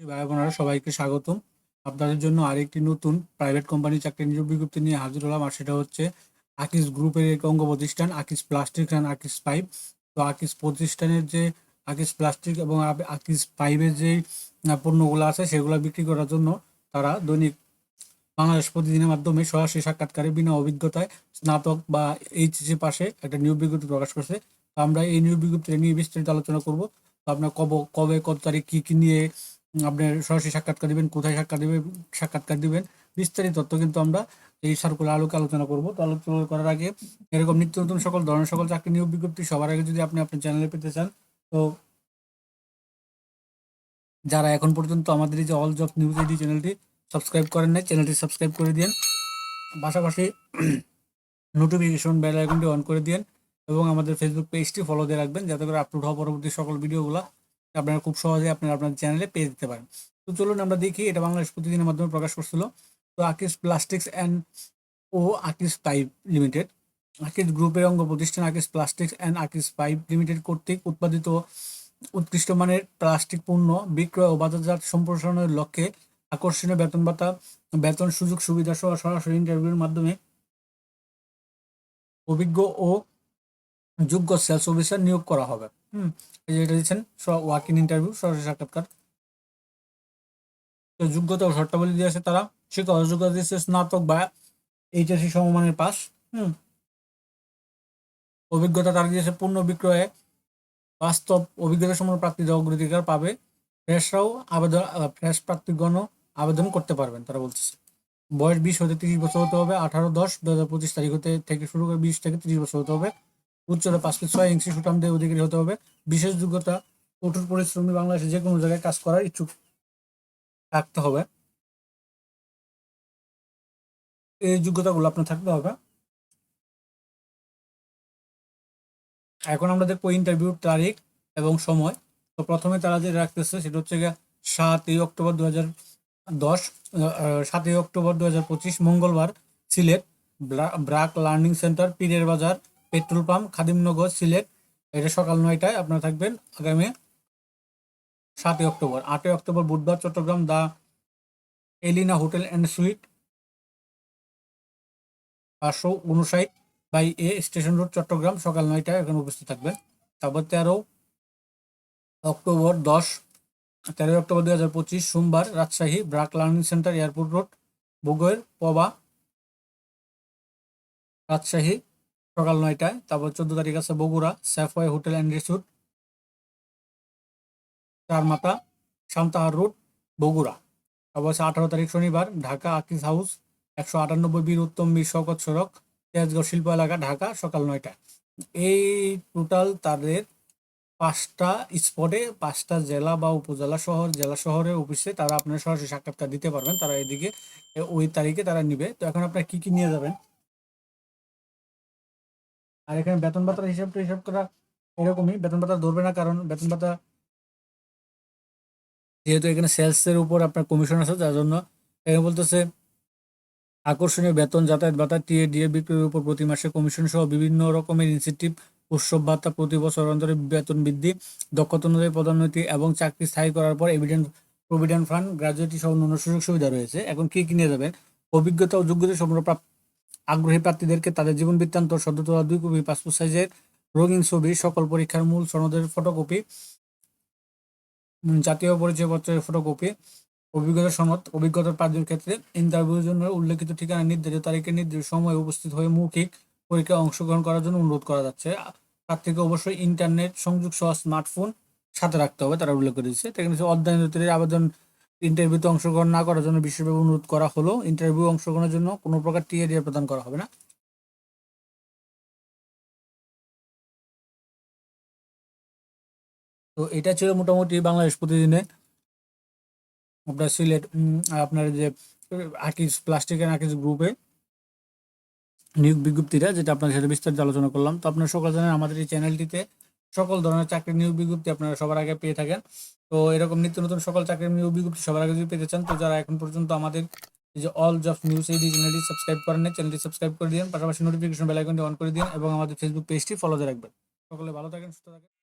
ভাই বোনেরা সবাইকে স্বাগতম। আপনাদের জন্য আরেকটি নতুন প্রাইভেট কোম্পানি চাকরি নিয়োগ বিজ্ঞপ্তি নিয়ে হাজির হলাম, আর সেটা হচ্ছে আকিস গ্রুপের এক অঙ্গ প্রতিষ্ঠান আকিস প্লাস্টিক অ্যান্ড আকিস পাইপ তো আকিস প্রতিষ্ঠানের যে আকিস প্লাস্টিক এবং আকিস পাইপের যে পণ্যগুলো আছে, সেগুলো বিক্রি করার জন্য তারা দৈনিক বাংলাদেশ প্রতিদিনের মাধ্যমে সরাসরি সাক্ষাৎকারে বিনা অভিজ্ঞতায় স্নাতক বা এইচএসি পাশে একটা নিয়োগ বিজ্ঞপ্তি প্রকাশ করছে। তো আমরা এই নিয়োগ বিজ্ঞপ্তিটা নিয়ে বিস্তারিত আলোচনা করব। তো আপনার কবে কবে, কত তারিখ, কী, কি নিয়ে আপনার সরাসরি সাক্ষাৎকার দিবেন, কোথায় সাক্ষাৎ দিবেন, সাক্ষাৎকার দিবেন, বিস্তারিত তথ্য কিন্তু আমরা এই সার্কুলার আলোকে আলোচনা করব। তো আলোচনা করার আগে এরকম নিত্য নতুন সকল ধরনের সকল চাকরি নিয়োগ বিজ্ঞপ্তি সবার আগে যদি আপনি আপনার চ্যানেলে পেতে চান, তো যারা এখন পর্যন্ত আমাদের এই যে অল জব নিউজ এইডি চ্যানেলটি সাবস্ক্রাইব করেন নাই চ্যানেলটি সাবস্ক্রাইব করে দিন পাশাপাশি নোটিফিকেশন বেল আইকনটি অন করে দিন এবং আমাদের ফেসবুক পেজটি ফলো দিয়ে রাখবেন, যাতে করে আপলোড হওয়া পরবর্তী সকল ভিডিওগুলো আপনারা খুব সহজে আপনারা আপনার চ্যানেলে পেয়ে দিতে পারেন। তো চলুন আমরা দেখি, এটা বাংলাদেশ প্রতিদিনের মাধ্যমে প্রকাশ করছিল। তো আকিস প্লাস্টিক্স অ্যান্ড ও আকিস পাইপ লিমিটেড। আকিস গ্রুপের অঙ্গ প্রতিষ্ঠান Akij plastics and Akij pipe limited কর্তৃক উৎপাদিত উৎকৃষ্ট মানের প্লাস্টিক পণ্য বিক্রয় ও বাজারজাত সম্প্রসারণের লক্ষ্যে আকর্ষণীয় বেতন ভাতা, বেতন সুযোগ সুবিধা সহ সরাসরি ইন্টারভিউর মাধ্যমে অভিজ্ঞ ও যোগ্য সেলস অফিসার নিয়োগ করা হবে। হুম, এই যে এটা দিচ্ছেন ওয়ার্কিং ইন্টারভিউ সরাসরি সাক্ষাৎকার। তো যোগ্যতা ও শর্তাবলী দিয়েছে তারা। শিক্ষক যোগ্যতা দিয়েছে স্নাতক বা এইচএসসি সমমানের পাস। হুম, অভিজ্ঞতা তারা দিয়েছে পণ্য বিক্রয়ে। বাস্তব অভিজ্ঞতা সম্পন্ন প্রার্থীদের অগ্রাধিকার পাবে। ফ্রেশরাও আবেদন ফ্রেশ প্রার্থীগণও আবেদন করতে পারবেন, তারা বলতেছে। বয়স বিশ হতে তিরিশ বছর হতে হবে, আঠারো দশ দু হাজার পঁচিশ তারিখ হতে থেকে শুরু করে বিশ থেকে তিরিশ বছর হতে হবে। উচ্চতা পাঁচ ফিট ছয় ইঞ্চি সুটামদের অধিকারী হতে হবে। বিশেষ যোগ্যতা, কঠোর পরিশ্রমী বাংলাদেশে যে কোনো জায়গায় কাজ করার ইচ্ছুক থাকতে হবে। এই যোগ্যতাগুলো আপনার থাকতে হবে। এখন আমরা দেখব ইন্টারভিউর তারিখ এবং সময়। তো প্রথমে তারা যে রাখতেছে সেটা হচ্ছে গিয়ে সাতই অক্টোবর দু হাজার দশ সাতই অক্টোবর দু হাজার পঁচিশ, মঙ্গলবার সিলেট ব্রা- ব্রাক লার্নিং সেন্টার, পীরের বাজার। Petrol pump, Khadimnagar, Sylhet. এটা সকাল নয়টায় আপনারা থাকবেন আগামী সাতই অক্টোবর। আটই অক্টোবর বুধবার Chattogram the Elina hotel and suite পাঁচশো উনষাট by A station road, Chattogram, সকাল নয়টায় এখানে উপস্থিত থাকবেন। তারপর তেরো অক্টোবর দশ, তেরোই অক্টোবর দুই হাজার পঁচিশ, সোমবার Rajshahi BRAC learning centre airport road বগৈর Paba, Rajshahi সকাল নয়টায়, তারপর চোদ্দ তারিখ আছে Bogura Safeway hotel and resort Charmatha Santahar road, Bogura. তারপর আছে আঠারো তারিখ শনিবার, ঢাকা আকিস হাউস, একশো আটানব্বই বীর উত্তম বীর শকত সড়ক তেজগড় শিল্প এলাকা, ঢাকা, সকাল নয়টায়। এই টোটাল তাদের পাঁচটা স্পটে পাঁচটা জেলা বা উপজেলা শহর, জেলা শহরের অফিসে তারা আপনার সরাসরি সাক্ষাৎকার দিতে পারবেন। তারা এদিকে, ওই তারিখে তারা নিবে। তো এখন আপনার কি কি নিয়ে যাবেন? আর এখানে বেতন ভাতার হিসাবটা হিসাব করা এরকমই। বেতন ভাতা ধরবে না, কারণ বেতন ভাতা যেহেতু এখানে সেলস এর উপর আপনার কমিশন আছে, যার জন্য এখানে বলতেছে আকর্ষণীয় বেতন, যাতায়াত ভাতা টিএ ডিএ বিক্রির উপর প্রতি মাসে কমিশন সহ বিভিন্ন রকমের ইনসেন্টিভ উৎসব ভাতা, প্রতি বছর অন্তরে বেতন বৃদ্ধি, দক্ষতা অনুযায়ী পদোন্নতি এবং চাকরি স্থায়ী করার পর এভিডেন্ট প্রভিডেন্ট ফান্ড গ্রাজুয়েটি সহ অন্যান্য সুযোগ সুবিধা রয়েছে। এখন কি কিনে যাবেন? অভিজ্ঞতা ও যোগ্যতা সম্পন্ন প্রাপ- আগ্রহী প্রার্থীদেরকে তাদের জীবন বৃত্তান্ত, সদ্য তোলা দুই কপি, পাসপোর্ট সাইজের রঙিন ছবি, সকল পরীক্ষার মূল সনদের ফটোকপি জাতীয় পরিচয়পত্রের ফটোকপি, অভিজ্ঞতা সনদ, অভিজ্ঞতার পাঁচজন ক্ষেত্রে ইন্টারভিউর জন্য উল্লেখিত ঠিকানা, নির্ধারিত তারিখে নির্দিষ্ট সময়ে উপস্থিত হয়ে মৌখিক পরীক্ষায় অংশগ্রহণ করার জন্য অনুরোধ করা যাচ্ছে। তার থেকে অবশ্যই ইন্টারনেট সংযোগ সহ স্মার্টফোন সাথে রাখতে হবে, তারা উল্লেখ করে দিচ্ছে সেখানে অধ্যয়ন আবেদন ইন্টারভিউতে অংশগ্রহণ না করার জন্য বিশেষভাবে অনুরোধ করা হলো। ইন্টারভিউ অংশগ্রহণের জন্য কোনো প্রকার টিএডিআর প্রদান করা হবে না। তো এটা ছিল মোটামুটি বাংলাদেশ প্রতিদিনে। আপনার সিলেট আপনার যে আকিজ প্লাস্টিক অ্যান্ড আকিজ গ্রুপে নিয়োগ বিজ্ঞপ্তিটা, যেটা আপনার সাথে বিস্তারিত আলোচনা করলাম। তো আপনারা সকল জানেন আমাদের এই চ্যানেলটিতে সকল ধরনের চাকরির নিয়োগ বিজ্ঞপ্তি আপনারা সবার আগে পেয়ে থাকেন। তো এরকম নিত্য নতুন সকল চাকরির নিয়োগ বিজ্ঞপ্তি সবার আগে যদি পেতে চান, তো যারা এখন পর্যন্ত আমাদের এই যে অল জব নিউজ এই চ্যানেলটি সাবস্ক্রাইব করেন না চ্যানেলটি সাবস্ক্রাইব করে দিন পাশাপাশি নোটিফিকেশন বেল আইকনটি অন করে দিন এবং আমাদের ফেসবুক পেজটি ফলো দিয়ে রাখবেন। সকলে ভালো থাকেন, সুস্থ থাকেন।